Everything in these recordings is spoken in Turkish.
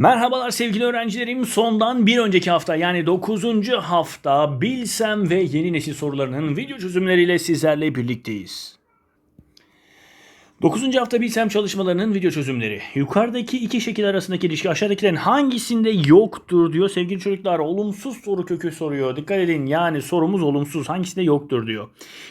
Merhabalar sevgili öğrencilerim. Sondan bir önceki hafta yani 9. hafta Bilsem ve yeni nesil sorularının video çözümleriyle sizlerle birlikteyiz. 9. hafta Bilsem çalışmalarının video çözümleri. Yukarıdaki iki şekil arasındaki ilişki aşağıdakilerin hangisinde yoktur diyor. Sevgili çocuklar olumsuz soru kökü soruyor. Dikkat edin yani sorumuz olumsuz. Hangisinde yoktur diyor.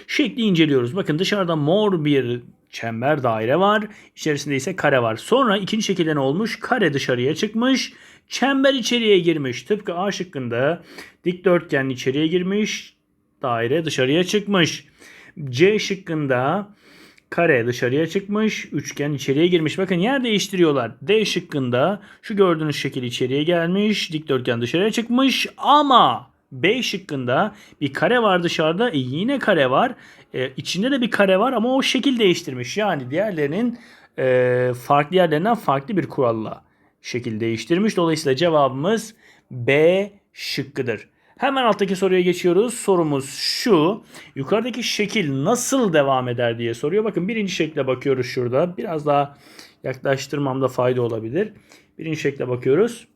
Şekli inceliyoruz. Bakın dışarıda mor bir çember daire var. İçerisinde ise kare var. Sonra ikinci şekilde ne olmuş? Kare dışarıya çıkmış. Çember içeriye girmiş. Tıpkı A şıkkında dikdörtgen içeriye girmiş. Daire dışarıya çıkmış. C şıkkında kare dışarıya çıkmış. Üçgen içeriye girmiş. Bakın yer değiştiriyorlar. D şıkkında şu gördüğünüz şekil içeriye gelmiş. Dikdörtgen dışarıya çıkmış. Ama B şıkkında bir kare var dışarıda. E yine kare var. E, içinde de bir kare var ama o şekil değiştirmiş. Yani diğerlerinin e, farklı yerlerinden farklı bir kuralla şekil değiştirmiş. Dolayısıyla cevabımız B şıkkıdır. Hemen alttaki soruya geçiyoruz. Sorumuz şu. Yukarıdaki şekil nasıl devam eder diye soruyor. Bakın birinci şekle bakıyoruz şurada. Biraz daha yaklaştırmamda fayda olabilir. Birinci şekle bakıyoruz.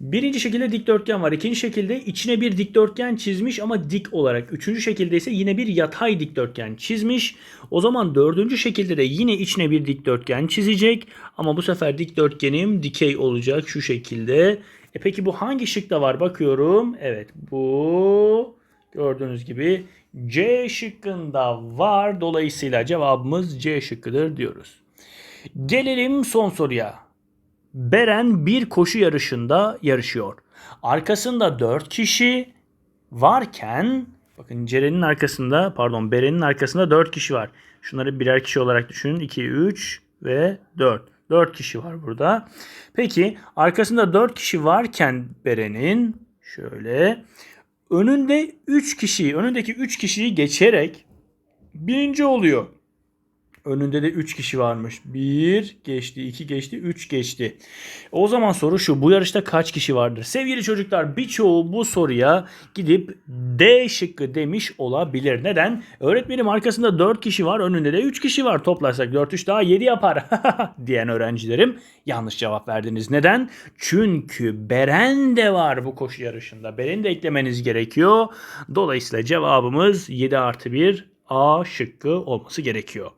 Birinci şekilde dikdörtgen var. İkinci şekilde içine bir dikdörtgen çizmiş ama dik olarak. Üçüncü şekilde ise yine bir yatay dikdörtgen çizmiş. O zaman dördüncü şekilde de yine içine bir dikdörtgen çizecek. Ama bu sefer dikdörtgenim dikey olacak şu şekilde. E peki bu hangi şıkta var bakıyorum. Evet bu gördüğünüz gibi C şıkkında var. Dolayısıyla cevabımız C şıkkıdır diyoruz. Gelelim son soruya. Beren bir koşu yarışında yarışıyor. Arkasında 4 kişi varken bakın Ceren'in arkasında pardon Beren'in arkasında 4 kişi var. Şunları birer kişi olarak düşünün. 2, 3 ve 4. 4 kişi var burada. Peki arkasında 4 kişi varken Beren'in şöyle önünde 3 kişiyi önündeki 3 kişiyi geçerek birinci oluyor. Önünde de 3 kişi varmış. 1 geçti, 2 geçti, 3 geçti. O zaman soru şu. Bu yarışta kaç kişi vardır? Sevgili çocuklar birçoğu bu soruya gidip D şıkkı demiş olabilir. Neden? Öğretmenim arkasında 4 kişi var. Önünde de 3 kişi var. Toplarsak 4 3 daha 7 yapar. diyen öğrencilerim yanlış cevap verdiniz. Neden? Çünkü Beren de var bu koşu yarışında. Beren'i de eklemeniz gerekiyor. Dolayısıyla cevabımız 7 artı 1 A şıkkı olması gerekiyor.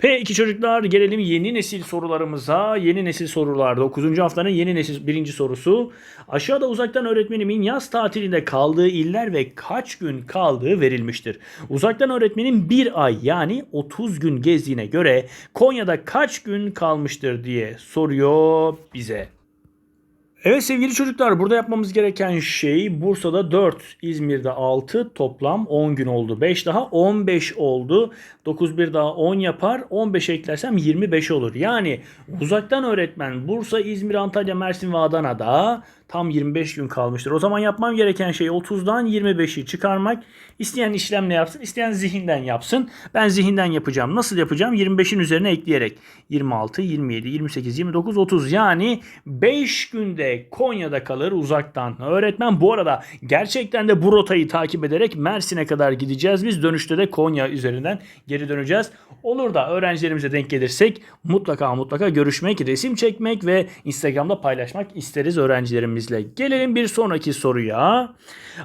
P2 çocuklar gelelim yeni nesil sorularımıza. Yeni nesil sorular 9. haftanın yeni nesil birinci sorusu. Aşağıda uzaktan öğretmenimin yaz tatilinde kaldığı iller ve kaç gün kaldığı verilmiştir. Uzaktan öğretmenin bir ay yani 30 gün gezdiğine göre Konya'da kaç gün kalmıştır diye soruyor bize. Evet sevgili çocuklar burada yapmamız gereken şey Bursa'da 4, İzmir'de 6 toplam 10 gün oldu. 5 daha 15 oldu. 9 bir daha 10 yapar. 15 eklersem 25 olur. Yani uzaktan öğretmen Bursa, İzmir, Antalya, Mersin ve Adana'da tam 25 gün kalmıştır. O zaman yapmam gereken şey 30'dan 25'i çıkarmak. İsteyen işlemle yapsın, isteyen zihinden yapsın. Ben zihinden yapacağım. Nasıl yapacağım? 25'in üzerine ekleyerek. 26, 27, 28, 29, 30 yani 5 günde Konya'da kalır uzaktan. Öğretmen bu arada gerçekten de bu rotayı takip ederek Mersin'e kadar gideceğiz. Biz dönüşte de Konya üzerinden geri döneceğiz. Olur da öğrencilerimize denk gelirsek mutlaka mutlaka görüşmek, resim çekmek ve Instagram'da paylaşmak isteriz öğrencilerimizle. Gelelim bir sonraki soruya.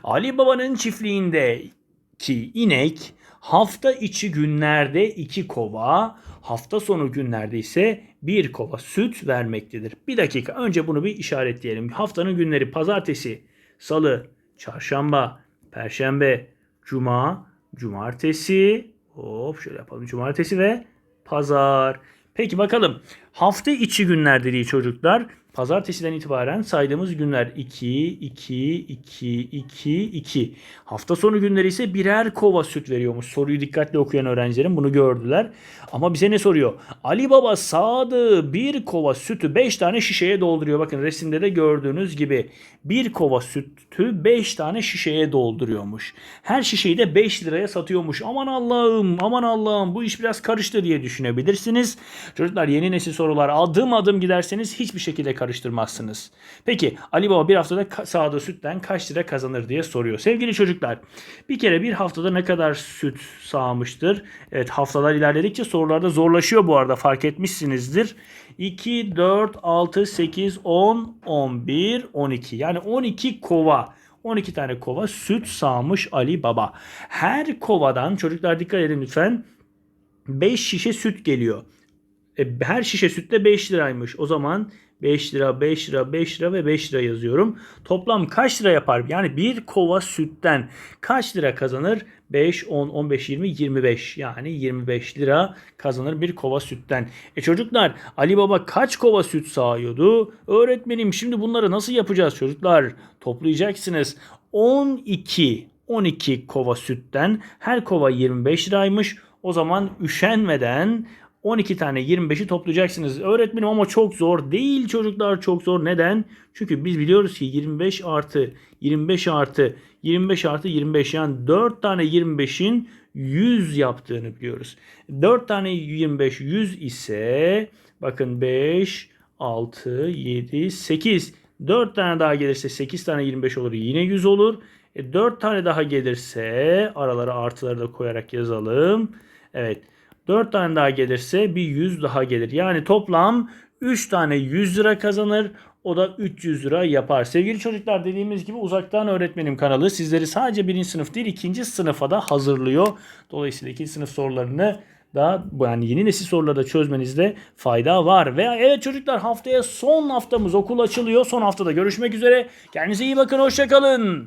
Ali Baba'nın çiftliğindeki inek hafta içi günlerde iki kova, hafta sonu günlerde ise bir kova süt vermektedir. Bir dakika önce bunu bir işaretleyelim. Haftanın günleri pazartesi, salı, çarşamba, perşembe, cuma, cumartesi, hop şöyle yapalım cumartesi ve pazar. Peki bakalım hafta içi günler dediği çocuklar pazartesiden itibaren saydığımız günler 2, 2, 2, 2, 2. Hafta sonu günleri ise birer kova süt veriyormuş. Soruyu dikkatli okuyan öğrencilerim bunu gördüler. Ama bize ne soruyor? Ali Baba sağdığı bir kova sütü 5 tane şişeye dolduruyor. Bakın resimde de gördüğünüz gibi bir kova sütü 5 tane şişeye dolduruyormuş. Her şişeyi de 5 liraya satıyormuş. Aman Allah'ım aman Allah'ım bu iş biraz karıştı diye düşünebilirsiniz. Çocuklar yeni nesil sorular adım adım giderseniz hiçbir şekilde karıştırmazsınız. Peki Ali Baba bir haftada sağdığı sütten kaç lira kazanır diye soruyor. Sevgili çocuklar bir kere bir haftada ne kadar süt sağmıştır? Evet haftalar ilerledikçe sorularda zorlaşıyor bu arada fark etmişsinizdir. 2, 4, 6, 8, 10, 11, 12. Yani 12 kova. 12 tane kova süt sağmış Ali Baba. Her kovadan çocuklar dikkat edin lütfen 5 şişe süt geliyor. E, her şişe süt de 5 liraymış. O zaman 5 lira, 5 lira, 5 lira ve 5 lira yazıyorum. Toplam kaç lira yapar? Yani bir kova sütten kaç lira kazanır? 5, 10, 15, 20, 25. Yani 25 lira kazanır bir kova sütten. E çocuklar Ali Baba kaç kova süt sağıyordu? Öğretmenim şimdi bunları nasıl yapacağız çocuklar? Toplayacaksınız. 12 12 kova sütten her kova 25 liraymış. O zaman üşenmeden 12 tane 25'i toplayacaksınız. Öğretmenim ama çok zor. Değil çocuklar çok zor. Neden? Çünkü biz biliyoruz ki 25 artı 25 artı 25 artı 25 yani 4 tane 25'in 100 yaptığını biliyoruz. 4 tane 25 100 ise bakın 5, 6, 7, 8. 4 tane daha gelirse 8 tane 25 olur. Yine 100 olur. E 4 tane daha gelirse aralara artıları da koyarak yazalım. Evet. 4 tane daha gelirse bir 100 daha gelir. Yani toplam 3 tane 100 lira kazanır. O da 300 lira yapar. Sevgili çocuklar dediğimiz gibi uzaktan öğretmenim kanalı sizleri sadece birinci sınıf değil ikinci sınıfa da hazırlıyor. Dolayısıyla ikinci sınıf sorularını da yani yeni nesil soruları da çözmenizde fayda var. Veya evet çocuklar haftaya son haftamız okul açılıyor. Son haftada görüşmek üzere. Kendinize iyi bakın. Hoşçakalın.